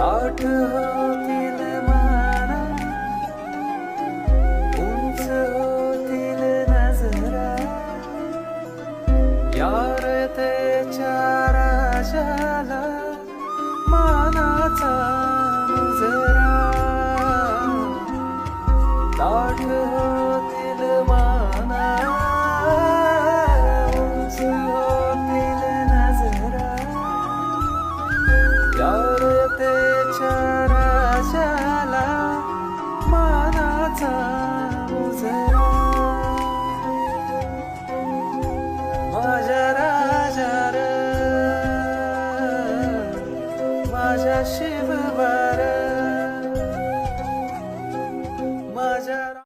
ताठ होतील माना उंच होतील नजरा. यार त्याच्या राजाला मानाचा मुजरा. ताठ já se vará.